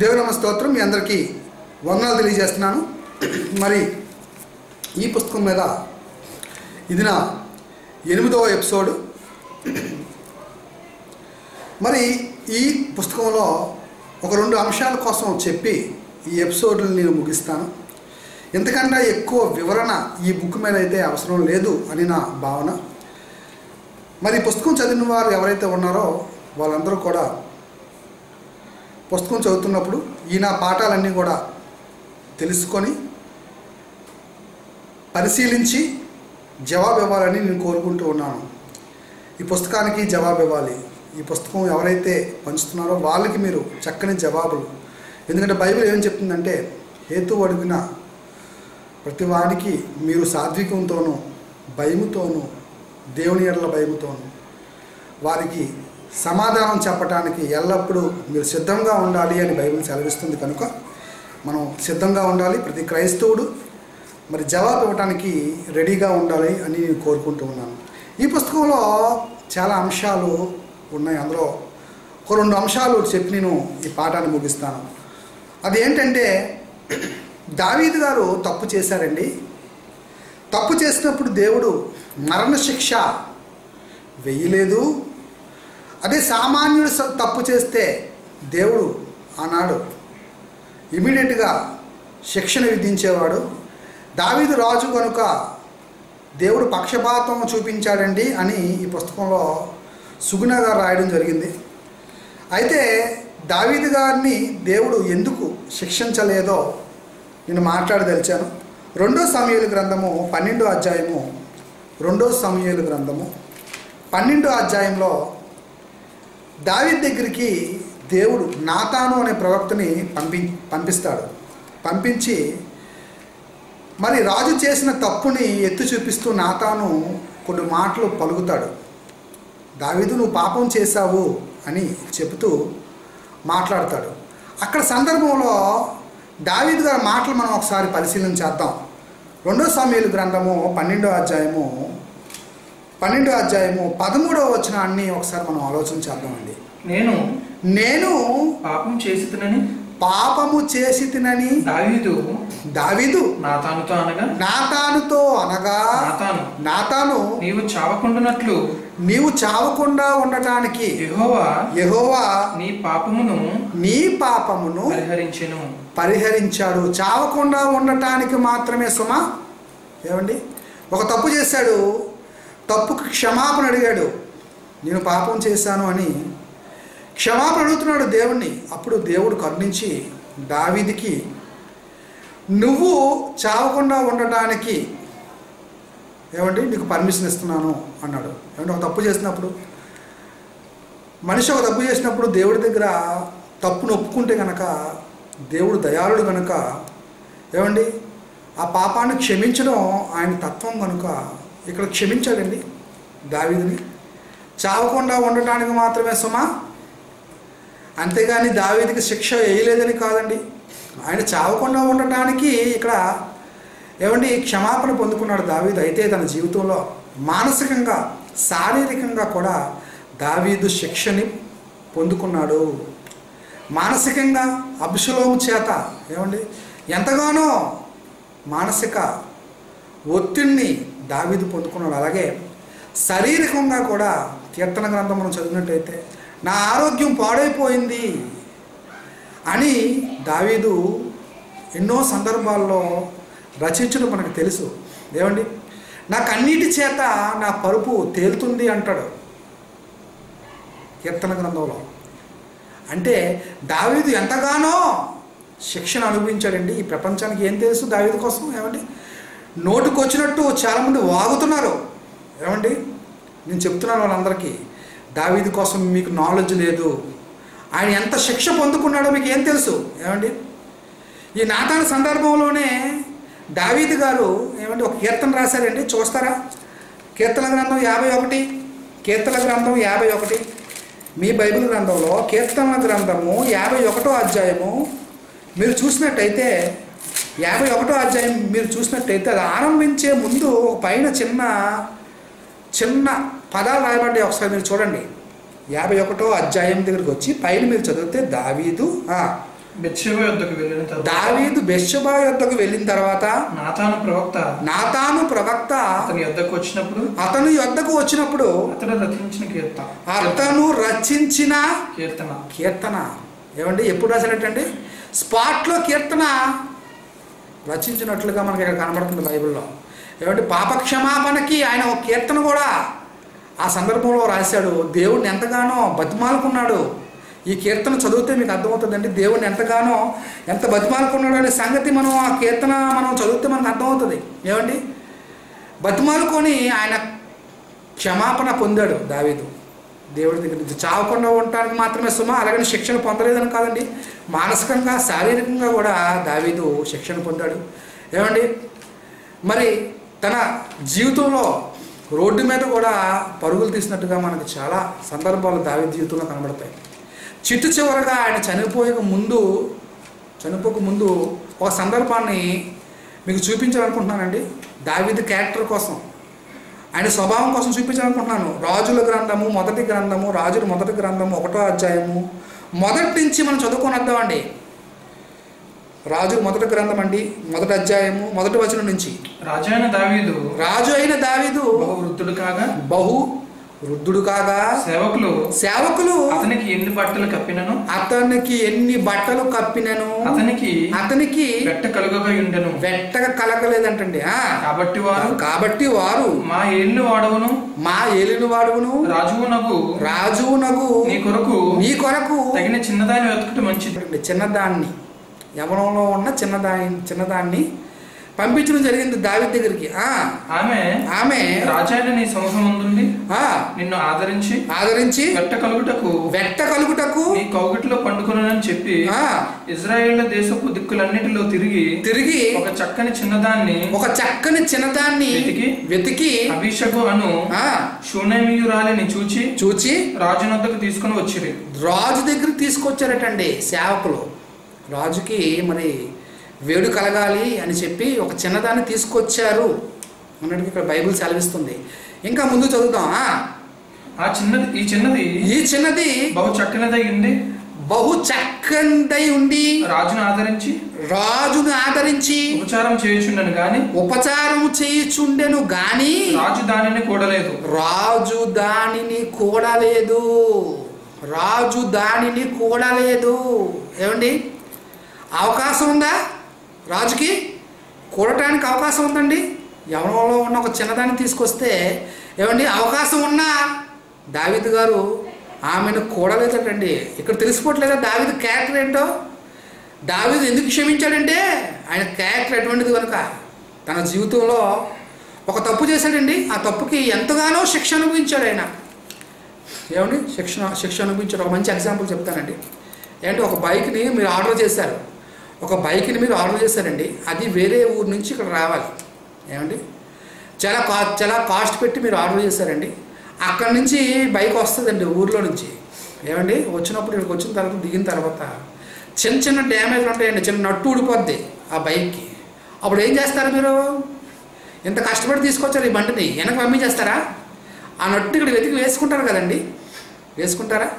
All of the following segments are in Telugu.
దేవునమ్మ స్తోత్రం మీ అందరికీ వందనాలు తెలియజేస్తున్నాను. మరి ఈ పుస్తకం మీద ఇది నా ఎనిమిదవ ఎపిసోడ్. మరి ఈ పుస్తకంలో ఒక రెండు అంశాల కోసం చెప్పి ఈ ఎపిసోడ్ని నేను ముగిస్తాను. ఎందుకంటే ఎక్కువ వివరణ ఈ బుక్ మీద అయితే అవసరం లేదు అని నా భావన. మరి పుస్తకం చదివిన వారు ఎవరైతే ఉన్నారో వాళ్ళందరూ కూడా పుస్తకం చదువుతున్నప్పుడు ఈయన పాఠాలన్నీ కూడా తెలుసుకొని పరిశీలించి జవాబు ఇవ్వాలని నేను కోరుకుంటూ ఉన్నాను. ఈ పుస్తకానికి జవాబు ఇవ్వాలి. ఈ పుస్తకం ఎవరైతే పంచుతున్నారో వాళ్ళకి మీరు చక్కని జవాబులు. ఎందుకంటే బైబిల్ ఏం చెప్తుందంటే హేతు అడిగిన ప్రతి వాడికి మీరు సాత్వికంతోనూ భయముతోనూ దేవుని ఎడల భయముతోనూ వారికి సమాధానం చెప్పటానికి ఎల్లప్పుడూ మీరు సిద్ధంగా ఉండాలి అని బైబిల్ సెలవిస్తుంది కనుక మనం సిద్ధంగా ఉండాలి ప్రతి క్రైస్తవుడు మరి జవాబు ఇవ్వటానికి రెడీగా ఉండాలి అని నేను కోరుకుంటూ ఉన్నాను. ఈ పుస్తకంలో చాలా అంశాలు ఉన్నాయి. అందులో ఒక రెండు అంశాలు చెప్పి నేను ఈ పాఠాన్ని ముగిస్తాను. అదేంటంటే దావీదు గారు తప్పు చేశారండి. తప్పు చేసినప్పుడు దేవుడు మరణశిక్ష వేయలేదు. అదే సామాన్యుడు తప్పు చేస్తే దేవుడు ఆనాడు ఇమీడియట్గా శిక్షణ విధించేవాడు. దావీదు రాజు కనుక దేవుడు పక్షపాతం చూపించాడండి అని ఈ పుస్తకంలో సుగుణ గారు రాయడం జరిగింది. అయితే దావీదు గారిని దేవుడు ఎందుకు శిక్షించలేదో నేను మాట్లాడదలిచాను రెండో సమయాల గ్రంథము పన్నెండో అధ్యాయము రెండో సమయాల గ్రంథము పన్నెండో అధ్యాయంలో దావిద్ దగ్గరికి దేవుడు నాతాను అనే ప్రవక్తని పంపి పంపిస్తాడు. పంపించి మరి రాజు చేసిన తప్పుని ఎత్తు చూపిస్తూ నాతాను కొన్ని మాటలు పలుకుతాడు. దావిదు నువ్వు పాపం చేశావు అని చెబుతూ మాట్లాడతాడు. అక్కడ సందర్భంలో దావీదు గారి మాటలు మనం ఒకసారి పరిశీలన చేద్దాం. రెండో సమయలు గ్రంథము పన్నెండో అధ్యాయము పన్నెండో అధ్యాయము పదమూడవ వచనాన్ని ఒకసారి మనం ఆలోచన చేద్దామండి. నేను నేను పాపం చేసినని పాపము చేసి తినని దావీదు. దావీదు. నాతానుతో అనగా? నాతానుతో అనగా? నాతాను. నాతాను. నీవు చావకుండానట్లు. నీవు చావకుండా ఉండటానికి యెహోవా యెహోవా నీ పాపమును నీ పాపమును పరిహరించెను. పరిహరించాడు. చావకుండా ఉండటానికి మాత్రమే సుమ? ఏమండి? ఒక తప్పు చేశాడు. తప్పుకు క్షమాపణ అడిగాడు. నేను పాపం చేశాను అని క్షమాపణ అడుగుతున్నాడు దేవుణ్ణి. అప్పుడు దేవుడు కరుణించి దావీదికి నువ్వు చావకుండా ఉండటానికి ఏమండి? నీకు పర్మిషన్ ఇస్తున్నాను అన్నాడు. ఏమంటే ఒక తప్పు చేసినప్పుడు మనిషి ఒక తప్పు చేసినప్పుడు దేవుడి దగ్గర తప్పును ఒప్పుకుంటే కనుక దేవుడు దయాళుడు కనుక ఏమండి? ఆ పాపాన్ని క్షమించడం ఆయన తత్వం కనుక ఇక్కడ క్షమించాడండి దావీదిని. చావకుండా ఉండటానికి మాత్రమే సుమా అంతేగాని దావీదికి శిక్ష వేయలేదని కాదండి. ఆయన చావకుండా ఉండటానికి ఇక్కడ ఏమండి క్షమాపణ పొందుకున్నాడు దావీదు. అయితే తన జీవితంలో మానసికంగా శారీరకంగా కూడా దావీదు శిక్షని పొందుకున్నాడు. మానసికంగా అభిషలోము చేత ఏమండి ఎంతగానో మానసిక ఒత్తిడిని దావీదు పొందుకున్నాడు. అలాగే శారీరకంగా కూడా కీర్తన గ్రంథం మనం చదివినట్టయితే నా ఆరోగ్యం పాడైపోయింది అని దావీదు ఎన్నో సందర్భాల్లో రచించడం మనకు తెలుసు. ఏమండి? నాకు అన్నిటి చేత నా పరుపు తేలుతుంది అంటాడు. కీర్తన గ్రంథంలో. అంటే దావీదు ఎంతగానో శిక్షణ అనుభవించాడండి. ఈ ప్రపంచానికి ఏం తెలుసు దావీదు కోసం? ఏమండి? నోటుకొచ్చినట్టు చాలామంది వాగుతున్నారు. ఏమండి? నేను చెప్తున్నాను వాళ్ళందరికీ. దావీది కోసం మీకు నాలెడ్జ్ లేదు. ఆయన ఎంత శిక్ష పొందుకున్నాడో మీకు ఏం తెలుసు? ఏమండి? ఈ నాతాన సందర్భంలోనే దావీది గారు ఏమంటే ఒక కీర్తన రాశారండి. చూస్తారా? కీర్తన గ్రంథం యాభై ఒకటి కీర్తన గ్రంథం యాభై ఒకటి. మీ బైబిల్ గ్రంథంలో కీర్తన గ్రంథము యాభై ఒకటో అధ్యాయము మీరు చూసినట్టయితే యాభై ఒకటో అధ్యాయం మీరు చూసినట్టయితే అది ఆరంభించే ముందు పైన చిన్న చిన్న పదాలు రాయబడ్డాయి ఒకసారి మీరు చూడండి. యాభై ఒకటో అధ్యాయం దగ్గరికి వచ్చి పైన మీరు చదివితే దావీదు దావీదు బెర్షబా యొద్దకు వెళ్ళిన తర్వాత నాతాను ప్రవక్త నాతాను ప్రవక్త అతని యొద్దకు వచ్చినప్పుడు అతను యొద్దకు వచ్చినప్పుడు అతడు రచించిన కీర్త అతను రచించిన కీర్తన. కీర్తన. ఏమండి ఎప్పుడు రాశాడటండి? స్పాట్లో కీర్తన రచించినట్లుగా మనకి ఇక్కడ కనబడుతుంది బైబిల్లో. ఏమంటే పాప క్షమాపణకి ఆయన ఒక కీర్తన కూడా ఆ సందర్భంలో రాశాడు దేవుడిని ఎంతగానో బతిమాలుకున్నాడు. ఈ కీర్తన చదివితే మీకు అర్థమవుతుందండి దేవుడిని ఎంతగానో ఎంత బతిమాలుకున్నాడు అనే సంగతి మనం ఆ కీర్తన మనం చదివితే మనకు అర్థమవుతుంది. ఏమండి? బతిమాలుకొని ఆయన క్షమాపణ పొందాడు దావీదు. దేవుడి దగ్గర నుంచి చావకుండా ఉండటానికి మాత్రమే సుమ అలాగని శిక్షణ పొందలేదని కాదండి మానసికంగా శారీరకంగా కూడా దావీదు శిక్షణ పొందాడు. ఏమండి? మరి తన జీవితంలో రోడ్డు మీద కూడా పరుగులు తీసినట్టుగా మనకు చాలా సందర్భాలు దావి జీవితంలో కనబడతాయి. చిట్టు చివరగా ఆయన చనిపోయక ముందు చనిపోక ముందు ఒక సందర్భాన్ని మీకు చూపించాలనుకుంటున్నానండి. దావీదు క్యారెక్టర్ కోసం. ఆయన స్వభావం కోసం చూపించాలనుకుంటున్నాను. రాజుల గ్రంథము మొదటి గ్రంథము రాజుల మొదటి గ్రంథము ఒకటో అధ్యాయము. మొదటి నుంచి మనం చదువుకొని వద్దామండి. రాజు మొదటి గ్రంథం అండి మొదటి అధ్యాయము మొదటి వచనం నుంచి. రాజైన దావీదు రాజు అయిన దావీదు వృద్ధుడు కాగా బహు వృద్ధుడు కాగా సేవకులు. సేవకులు. అతనికి ఎన్ని బట్టలు కప్పినను? అతనికి ఎన్ని బట్టలు కప్పినను? అతనికి అతనికి వెట్ట కలుగగా ఉండెను. వెట్టగా కలగలేదంటండి కాబట్టి వారు కాబట్టి వారు మా ఏళ్ళు వాడవును. మా ఏలిన వాడును రాజువునకు రాజునగు నీ కొరకు నీ కొరకు తగిన చిన్నదాని వెతుకుట మంచిది. చిన్నదాన్ని. యవనంలో ఉన్న చిన్నదాని చిన్నదాన్ని పంపించడం జరిగింది దావి దగ్గరికి. ఆ, ఆమె ఆమె రాజైన నీ ఆ, నిన్ను ఆదరించి ఆదరించి వెట్ట కలుగుటకు వెట్ట కలుగుటకు నీ కౌగిటిలో పండుకొనని చెప్పి ఆ, ఇజ్రాయేళ్ళ దేశపు దిక్కులన్నిటిలో తిరిగి తిరిగి ఒక చక్కని చిన్నదాన్ని ఒక చక్కని చిన్నదాన్ని వెతికి వెతికి అభిషకు అను ఆ, షూనేమియురాలిని చూచి చూచి రాజునొద్దకు తీసుకుని వచ్చిరి. రాజు దగ్గర తీసుకొచ్చారటండి సేవకులు. రాజుకి మరి వేడు కలగాలి అని చెప్పి ఒక చిన్నదాన్ని తీసుకొచ్చారు. అన్నట్టు ఇక్కడ బైబిల్ సెలవిస్తుంది. ఇంకా ముందు చదువుతాం ఆ, చిన్నది ఈ చిన్నది? ఈ చిన్నది బహు చక్కనిదై ఉండి? బహు చక్కనిదై ఉండి రాజును ఆదరించి? రాజును ఆదరించి ఉపచారం చేయుచుండను గాని? ఉపచారం చేయుచుండెను గాని రాజు దానిని కూడలేదు. రాజు దానిని కూడలేదు. రాజు దానిని కూడలేదు. ఏమండి? అవకాశం ఉందా? రాజుకి? కూడటానికి అవకాశం ఉందండి. యవనంలో ఉన్న ఒక చిన్నదాన్ని తీసుకొస్తే ఏమండి అవకాశం ఉన్నా? దావిద్ గారు ఆమెను కూడలేదటండి. ఇక్కడ తెలిసిపోవట్లేదా దావిద్ క్యారెక్టర్ ఏంటో? దావిద్ ఎందుకు క్షమించాడంటే ఆయన క్యారెక్టర్ ఎటువంటిది కనుక? తన జీవితంలో ఒక తప్పు చేశాడండి. ఆ తప్పుకి ఎంతగానో శిక్ష అనుభవించాడు ఆయన. ఏమండి శిక్షణ శిక్ష అనుభవించాడు. ఒక మంచి ఎగ్జాంపుల్ చెప్తానండి. ఏంటంటే ఒక బైక్ని మీరు ఆర్డర్ చేశారు. ఒక బైక్ని మీరు ఆర్డర్ చేశారండి అది వేరే ఊరు నుంచి ఇక్కడ రావాలి. ఏమండి? చాలా కా చాలా కాస్ట్ పెట్టి మీరు ఆర్డర్ చేశారండి. అక్కడ నుంచి బైక్ వస్తుందండి ఊర్లో నుంచి. ఏమండి? వచ్చినప్పుడు ఇక్కడికి వచ్చిన తర్వాత దిగిన తర్వాత చిన్న చిన్న డ్యామేజ్లు ఉంటాయండి చిన్న నట్టు ఊడిపోద్ది ఆ బైక్కి. అప్పుడు ఏం చేస్తారు మీరు? ఇంత కష్టపడి తీసుకొచ్చారు ఈ బండిని వెనక్కి పంపించేస్తారా? ఆ నట్టు ఇక్కడ వెతికి వేసుకుంటారు కదండి. వేసుకుంటారా?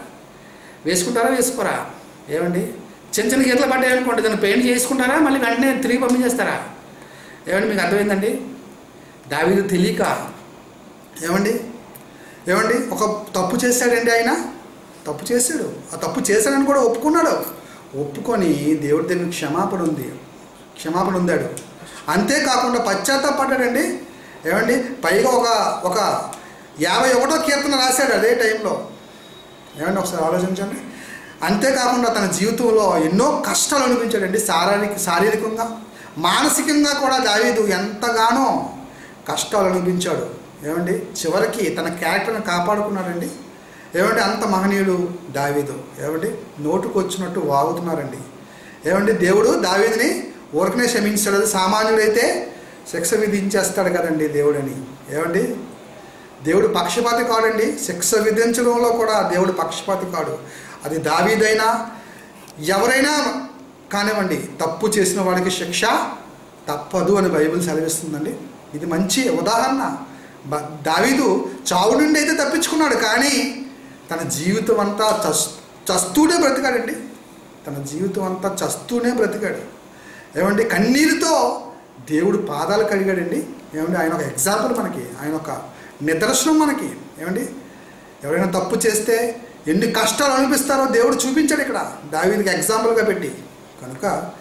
వేసుకుంటారా? వేసుకోరా? ఏమండి? చిన్న చిన్న గీతలు పడ్డాయి అనుకోండి దాన్ని పెయింట్ చేసుకుంటారా? మళ్ళీ వెంటనే తిరిగి పంపించేస్తారా? ఏమండి మీకు అర్థమైందండి? దావీదు తెలియక ఏమండి? ఏమండి ఒక తప్పు చేశాడండి ఆయన? తప్పు చేశాడు. ఆ తప్పు చేశాడని కూడా ఒప్పుకున్నాడు. ఒప్పుకొని దేవుడి దగ్గర క్షమాపణ ఉంది. క్షమాపణ ఉందాడు. అంతేకాకుండా పశ్చాత్తాపడ్డాడండి. ఏమండి పైగా ఒక ఒక యాభై ఒకటో కీర్తన రాశాడు అదే టైంలో. ఏమండి ఒకసారి ఆలోచించండి. అంతేకాకుండా తన జీవితంలో ఎన్నో కష్టాలు అనిపించాడండి శారీరక శారీరకంగా మానసికంగా కూడా దావీదు ఎంతగానో కష్టాలు అనిపించాడు ఏమండి? చివరికి తన క్యారెక్టర్ని కాపాడుకున్నాడండి. ఏమండి? అంత మహనీయుడు దావీదు. ఏమండి? నోటుకు వచ్చినట్టు వాగుతున్నారండి. ఏమండి? దేవుడు దావీదుని ఊరకనే క్షమించాడు అది సామాన్యుడైతే శిక్ష విధించేస్తాడు కదండి దేవుడని. ఏమండి? దేవుడు పక్షపాతి కాడండి. శిక్ష విధించడంలో కూడా దేవుడు పక్షపాతి కాడు. అది దావీదైనా ఎవరైనా కానివ్వండి తప్పు చేసిన వాడికి శిక్ష తప్పదు అని బైబిల్ సెలవిస్తుందండి. ఇది మంచి ఉదాహరణ. దావీదు చావు నుండి అయితే తప్పించుకున్నాడు కానీ తన జీవితం అంతా చస్ చస్తూనే బ్రతికాడండి. తన జీవితం అంతా చస్తూనే బ్రతికాడు. ఏమండి కన్నీరుతో దేవుడు పాదాలు కడిగాడండి. ఏమండి ఆయన ఒక ఎగ్జాంపుల్ మనకి ఆయన ఒక నిదర్శనం మనకి. ఏమండి ఎవరైనా తప్పు చేస్తే ఎన్ని కష్టాలు అనిపిస్తారో దేవుడు చూపించాడు ఇక్కడ. దావీదికి ఎగ్జాంపుల్గా పెట్టి. కనుక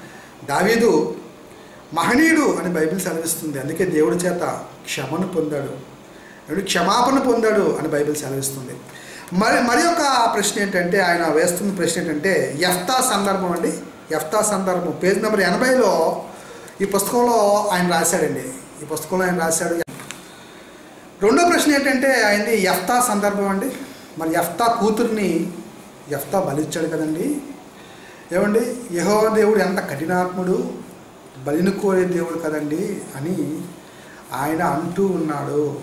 దావీదు మహనీయుడు అని బైబిల్ సెలవిస్తుంది. అందుకే దేవుడి చేత క్షమను పొందాడు. క్షమాపణ పొందాడు అని బైబిల్ సెలవిస్తుంది. మరి మరి ఒక ప్రశ్న ఏంటంటే ఆయన వేస్తున్న ప్రశ్న ఏంటంటే ఎఫ్తా సందర్భం అండి. ఎఫ్తా సందర్భం. పేజ్ నెంబర్ ఎనభైలో ఈ పుస్తకంలో ఆయన రాశాడండి. ఈ పుస్తకంలో ఆయన రాశాడు. రెండో ప్రశ్న ఏంటంటే ఆయనది ఎఫ్తా సందర్భం అండి. మరి ఎఫ్తా కూతుర్ని ఎఫ్తా బలిచ్చాడు కదండి. ఏమండి? యహో దేవుడు ఎంత కఠినాత్ముడు బలిని కోరే దేవుడు కదండి అని ఆయన అంటూ ఉన్నాడు.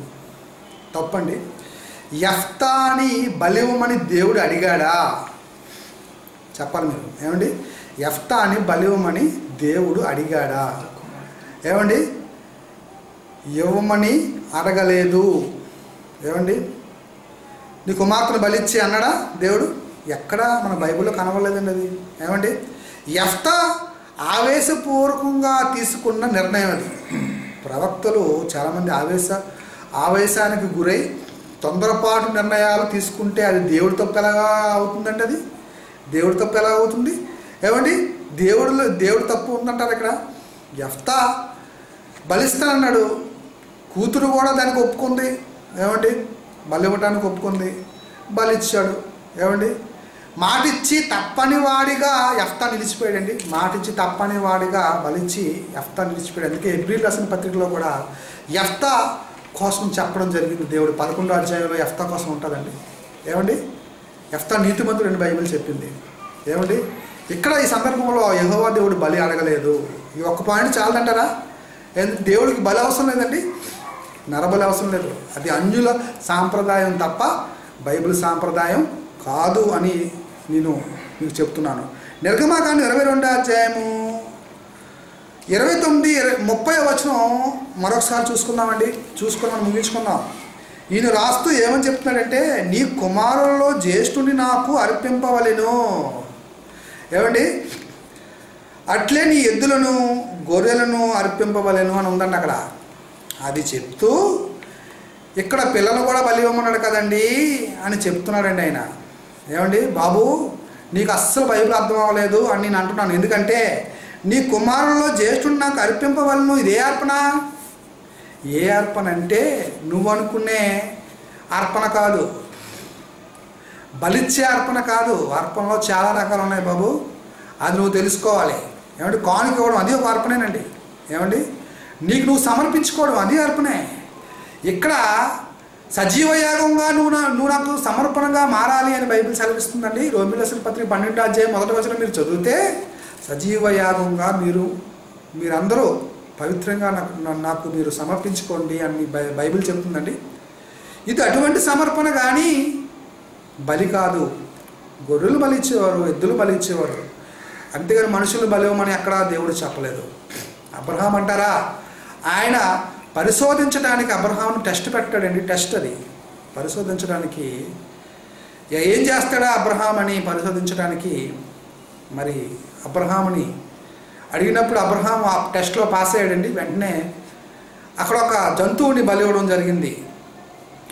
తప్పండి. ఎఫ్తాని బలివమని దేవుడు అడిగాడా? చెప్పాలి మీరు. ఏమండి? ఎఫ్తాని బలివమని దేవుడు అడిగాడా? ఏమండి? ఇవ్వమని అడగలేదు. ఏమండి? నీ కుమార్తెను బలిచ్చి అన్నాడా? దేవుడు ఎక్కడా మన బైబిల్లో కనబడలేదండి అది. ఏమండి? ఎఫ్త ఆవేశపూర్వకంగా తీసుకున్న నిర్ణయం అది. ప్రవక్తలు చాలామంది ఆవేశ ఆవేశానికి గురై తొందరపాటు నిర్ణయాలు తీసుకుంటే అది దేవుడి తప్పు ఎలా అవుతుందండి అది? దేవుడి తప్పు ఎలా అవుతుంది? ఏమండి? దేవుడిలో దేవుడి తప్పు ఉందంటారు ఇక్కడ. ఎఫ్తా బలిస్తానన్నాడు. కూతురు కూడా దానికి ఒప్పుకుంది. ఏమండి? బలి ఇవ్వటానికి ఒప్పుకుంది. బలి ఇచ్చాడు ఏమండి? మాటిచ్చి తప్పని వాడిగా ఎఫ్తా నిలిచిపోయాడండి. మాటిచ్చి తప్పని వాడిగా బలిచ్చి ఎఫ్తా నిలిచిపోయాడు. అందుకే ఎబ్రిల్ రాసిన పత్రికలో కూడా ఎఫ్తా కోసం చెప్పడం జరిగింది. దేవుడు పదకొండో అధ్యాయంలో ఎఫ్తా కోసం ఉంటుందండి. ఏమండి? ఎఫ్తా నీతిమంతుడు అని బైబిల్ చెప్పింది. ఏమండి? ఇక్కడ ఈ సందర్భంలో యహోవా దేవుడు బలి అడగలేదు. ఈ ఒక్క పాయింట్ చాలదంటారా? దేవుడికి బలి అవసరం లేదండి. నరబలి అవసరం లేదు. అది అంజుల సాంప్రదాయం తప్ప బైబిల్ సాంప్రదాయం కాదు అని నేను మీకు చెప్తున్నాను. నిర్గమాకాండ ఇరవై రెండో అధ్యాయము ఇరవై తొమ్మిది ఇరవై ముప్పై వచనం మరొకసారి చూసుకుందామండి. చూసుకొని మనం ముగించుకుందాం. ఈయన రాస్తూ ఏమని చెప్తున్నాడంటే నీ కుమారుల్లో జ్యేష్ఠుని నాకు అర్పింపవలను. ఏమండి? అట్లే నీ ఎద్దులను గొర్రెలను అర్పింపవలను అని ఉందండి అక్కడ. అది చెప్తూ ఇక్కడ పిల్లలు కూడా బలి ఇవ్వమన్నాడు కదండి అని చెప్తున్నాడండి ఆయన. ఏమండి? బాబు నీకు అస్సలు బైబిల్ అర్థం అవ్వలేదు అని నేను అంటున్నాను. ఎందుకంటే నీ కుమారుల్లో జ్యేష్ఠుడు నాకు అర్పింపవలను ఇదే అర్పణ? ఏ అర్పణ అంటే నువ్వు అనుకునే అర్పణ కాదు. బలిచ్చే అర్పణ కాదు. అర్పణలో చాలా రకాలు ఉన్నాయి బాబు. అది నువ్వు తెలుసుకోవాలి. ఏమంటే కానుక ఇవ్వడం అది ఒక అర్పణేనండి. ఏమండి? నీకు నువ్వు సమర్పించుకోవడం అది అర్పణే. ఇక్కడ సజీవ యాగంగా నువ్వు నా నువ్వు నాకు సమర్పణగా మారాలి అని బైబిల్ సెలవిస్తుందండి. రోమిలసిన పత్రిక పన్నెండు అధ్యాయం మొదటి వచనం మీరు చదివితే సజీవ యాగంగా మీరు మీరందరూ పవిత్రంగా నాకు నాకు మీరు సమర్పించుకోండి అని బై బైబిల్ చెప్తుందండి. ఇది అటువంటి సమర్పణ కానీ బలి కాదు. గొర్రెలు బలిచ్చేవారు ఎద్దులు బలిచ్చేవారు అంతేగాని మనుషులు బలివ్వమని ఎక్కడా దేవుడు చెప్పలేదు. అబ్రహాం అంటారా? ఆయన పరిశోధించడానికి అబ్రహాంను టెస్ట్ పెట్టాడండి టెస్ట్ అది. పరిశోధించడానికి ఏం చేస్తాడా అబ్రహాం అని పరిశోధించడానికి? మరి అబ్రహాముని అడిగినప్పుడు అబ్రహాం ఆ టెస్ట్లో పాస్ అయ్యాడండి. వెంటనే అక్కడ ఒక జంతువుని బలి ఇవ్వడం జరిగింది.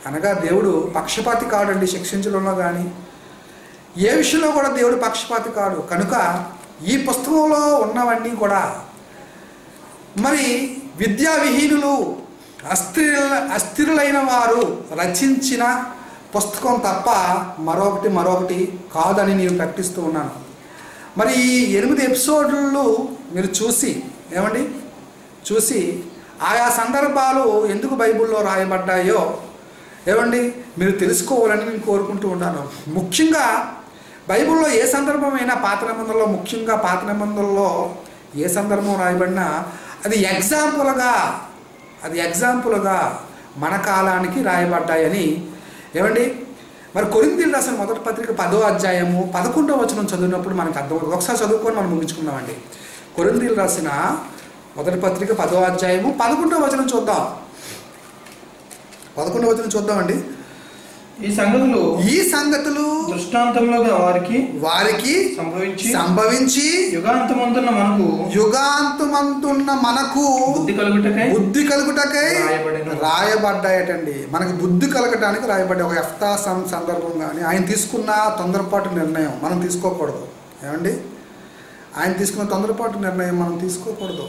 అనగా దేవుడు పక్షపాతి కాడండి శిక్షించడంలో కానీ ఏ విషయంలో కూడా దేవుడు పక్షపాతి కాడు. కనుక ఈ పుస్తకంలో ఉన్నవన్నీ కూడా మరి విద్యా విహీనులు అస్థిర అస్థిరులైన వారు రచించిన పుస్తకం తప్ప మరొకటి మరొకటి కాదని నేను ప్రకటిస్తూ ఉన్నాను. మరి ఈ ఎనిమిది ఎపిసోడ్లు మీరు చూసి ఏమండి? చూసి ఆయా సందర్భాలు ఎందుకు బైబిల్లో రాయబడ్డాయో ఏమండి? మీరు తెలుసుకోవాలని నేను కోరుకుంటూ ఉన్నాను. ముఖ్యంగా బైబిల్లో ఏ సందర్భమైనా పాత నిబంధనలో ముఖ్యంగా పాత నిబంధనలో ఏ సందర్భం రాయబడినా అది ఎగ్జాంపుల్గా అది ఎగ్జాంపుల్గా మన కాలానికి రాయబడ్డాయని ఏమండి? మరి కొరింది రాసిన మొదటి పత్రిక పదో అధ్యాయము పదకొండవ వచనం చదివినప్పుడు మనకు అర్థమవుతుంది. ఒకసారి చదువుకొని మనం ముగించుకుందామండి. కొరిందీలు రాసిన మొదటి పత్రిక పదో అధ్యాయము పదకొండవ వచనం చూద్దాం. పదకొండవ వచనం చూద్దామండి. ఈ సంగతులు ఈ సంగతులు దృష్టాంతంలోగా వారికి వారికి సంభవించి సంభవించి యుగాంతమంతున్న మనకు యుగాంతమంతున్న మనకు బుద్ధి కలుగుటకై బుద్ధి కలుగుటకై. రాయబడ్డాయటండి. మనకి బుద్ధి కలగటానికి రాయబడ్డాయి ఒక ఎఫ్తా సం- సందర్భం కానీ ఆయన తీసుకున్న తొందరపాటు నిర్ణయం మనం తీసుకోకూడదు. ఏమండి? ఆయన తీసుకున్న తొందరపాటు నిర్ణయం మనం తీసుకోకూడదు.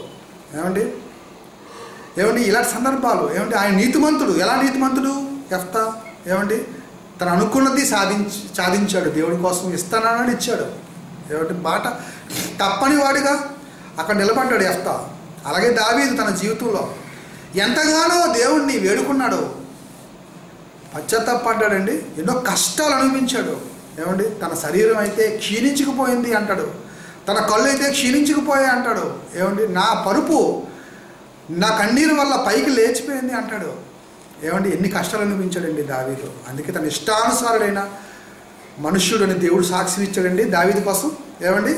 ఏమండి? ఏమండి? ఇలాంటి సందర్భాలు ఏమండి? ఆయన నీతిమంతుడు. ఎలా నీతిమంతుడు? ఎఫ్తా ఏమండి? తను అనుకున్నది సాధించి సాధించాడు. దేవుడి కోసం ఇస్తానని ఇచ్చాడు. ఏమంటే మాట తప్పని వాడిగా అక్కడ నిలబడ్డాడు ఎఫ్తా. అలాగే దావీదు తన జీవితంలో ఎంతగానో దేవుణ్ణి వేడుకున్నాడు. పశ్చాత్తాపడ్డాడండి. ఎన్నో కష్టాలు అనుభవించాడు. ఏమండి? తన శరీరం అయితే క్షీణించుకుపోయింది అంటాడు. తన కళ్ళు అయితే క్షీణించుకుపోయాయి అంటాడు. ఏమండి? నా పరుపు నా కన్నీరు వల్ల పైకి లేచిపోయింది అంటాడు. ఏమంటే ఎన్ని కష్టాలు అనిపించాడండి దావీదు. అందుకే తన ఇష్టానుసారుడైన మనుష్యుడని దేవుడు సాక్షి ఇచ్చాడండి దావీదు కోసం. ఏమండి?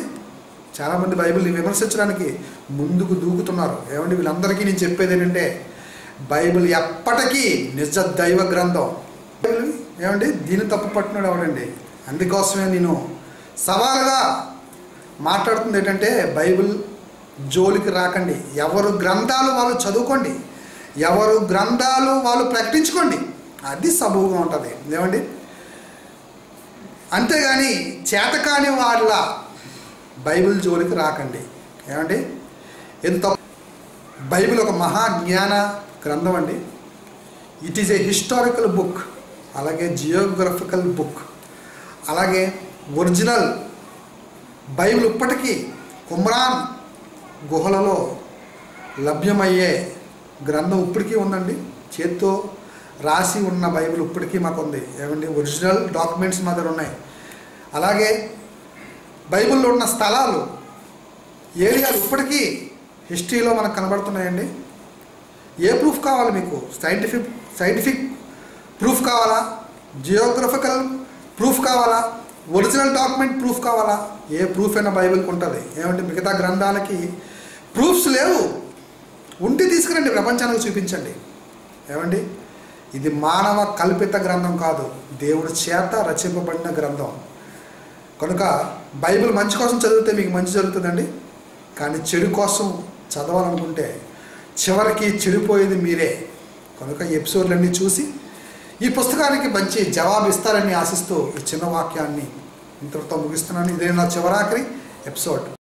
చాలామంది బైబిల్ని విమర్శించడానికి ముందుకు దూకుతున్నారు. ఏమండి వీళ్ళందరికీ నేను చెప్పేది ఏంటంటే బైబిల్ ఎప్పటికీ నిజ దైవ గ్రంథం. బైబిల్ ఏమండి దీన్ని తప్పు పట్టినాడు ఎవడండి? అందుకోసమే నేను సవాలుగా మాట్లాడుతుంది ఏంటంటే బైబిల్ జోలికి రాకండి. ఎవరు గ్రంథాలు వాళ్ళు చదువుకోండి. ఎవరు గ్రంథాలు వాళ్ళు ప్రకటించుకోండి. అది సబువుగా ఉంటుంది. ఏమండి? అంతేగాని చేతకాని వాళ్ళ బైబిల్ జోలికి రాకండి. ఏమండి? ఎంత బైబిల్ ఒక మహా జ్ఞాన గ్రంథం అండి. It is a historical book అలాగే జియోగ్రఫికల్ బుక్ అలాగే ఒరిజినల్ బైబిల్ ఇప్పటికీ కుమ్రాన్ గుహలలో లభ్యమయ్యే గ్రంథం ఇప్పటికీ ఉందండి. చేత్తో రాసి ఉన్న బైబిల్ ఇప్పటికీ మాకు ఉంది ఏమండి? ఒరిజినల్ డాక్యుమెంట్స్ మా దగ్గర ఉన్నాయి. అలాగే బైబిల్లో ఉన్న స్థలాలు ఏరియాలు ఇప్పటికీ హిస్టరీలో మనకు కనబడుతున్నాయండి. ఏ ప్రూఫ్ కావాలి మీకు? సైంటిఫిక్ సైంటిఫిక్ ప్రూఫ్ కావాలా? జియోగ్రఫికల్ ప్రూఫ్ కావాలా? ఒరిజినల్ డాక్యుమెంట్ ప్రూఫ్ కావాలా? ఏ ప్రూఫ్ అయినా బైబిల్కి ఉంటుంది. ఏమంటే మిగతా గ్రంథాలకి ప్రూఫ్స్ లేవు. ఉంటే తీసుకురండి ప్రపంచానికి చూపించండి. ఏమండి? ఇది మానవ కల్పిత గ్రంథం కాదు. దేవుడి చేత రచింపబడిన గ్రంథం. కనుక బైబిల్ మంచి కోసం చదివితే మీకు మంచి జరుగుతుందండి? కానీ చెడు కోసం చదవాలనుకుంటే చివరికి చెడిపోయేది మీరే. కనుక ఈ ఎపిసోడ్లన్నీ చూసి ఈ పుస్తకానికి మంచి జవాబు ఇస్తారని ఆశిస్తూ ఈ చిన్న వాక్యాన్ని ఇంతటితో ముగిస్తున్నాను. ఇదే నా చివరాఖరి ఎపిసోడ్.